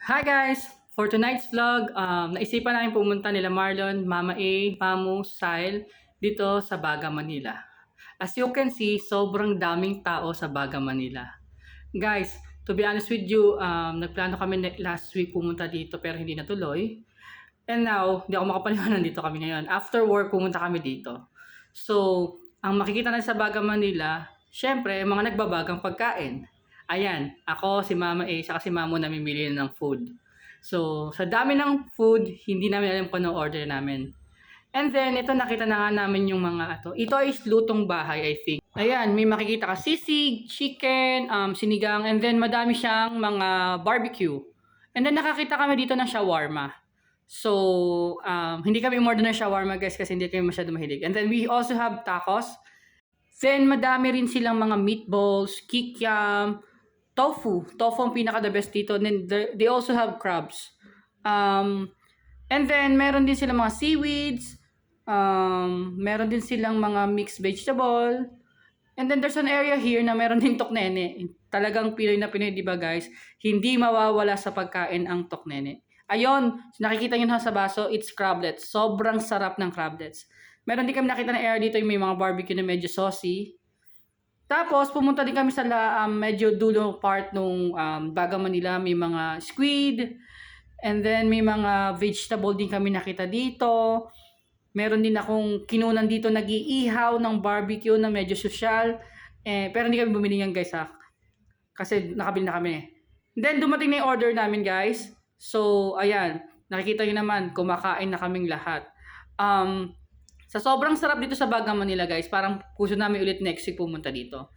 Hi guys! For tonight's vlog, um, naisipan namin pumunta nila Marlon, Mama A, Mamu, Sile dito sa Baga, Manila. As you can see, sobrang daming tao sa Baga, Manila. Guys, to be honest with you, um, nagplano kami last week pumunta dito pero hindi natuloy. And now, hindi ako makapaniwanan dito kami ngayon. After work, pumunta kami dito. So, ang makikita na sa Baga, Manila, syempre, mga nagbabagang pagkain. Ayan, ako, si Mama A, saka si Mamo namimili ng food. So, sa dami ng food, hindi namin alam kung anong order namin. And then, ito nakita na nga namin yung mga ato. Ito is lutong bahay, I think. Ayan, may makikita ka sisig, chicken, um, sinigang, and then madami siyang mga barbecue. And then nakakita kami dito ng shawarma. So, um, hindi kami umorder ng shawarma guys kasi hindi kami masyado mahilig. And then we also have tacos. Then madami rin silang mga meatballs, kikiam, tofu. Tofu ang pinaka the best dito. And then they also have crabs. Um, and then meron din silang mga seaweeds. Um, meron din silang mga mixed vegetable. And then there's an area here na meron din toknene. Talagang Pinoy na Pinoy, di ba guys? Hindi mawawala sa pagkain ang toknene. Ayon, nakikita nyo na sa baso, it's crablets. Sobrang sarap ng crablets. Meron din kami nakita na area dito yung may mga barbecue na medyo saucy. Tapos, pumunta din kami sa um, medyo dulo part nung um, Baga Manila. May mga squid. And then, may mga vegetable din kami nakita dito. Meron din akong kinunan dito nag-iihaw ng barbecue na medyo social. Eh, pero hindi kami bumili yan guys ha. Kasi nakabili na kami. Then, dumating na yung order namin guys. So, ayan. Nakikita nyo naman, kumakain na kaming lahat. Um, sa sobrang sarap dito sa Baga Manila guys, parang puso namin ulit next week pumunta dito.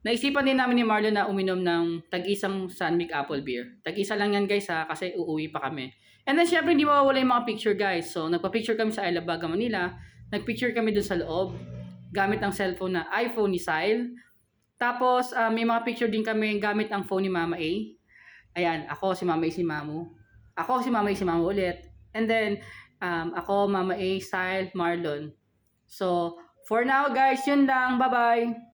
Naisipan din namin ni Marlon na uminom ng tag-isang Sunmig Apple Beer. Tag-isa lang yan guys ha, kasi uuwi pa kami. And then syempre hindi mawawala yung mga picture guys. So nagpa-picture kami sa I Love Baga Manila. Nagpicture kami dun sa loob. Gamit ang cellphone na iPhone ni Sile. Tapos ah, may mga picture din kami gamit ang phone ni Mama A. Ayan, ako si Mama A si Mamu. Ako si Mama A si Mamu ulit. And then um, ako, Mama A, Sile, Marlon. So, for now guys, yun lang. Bye-bye!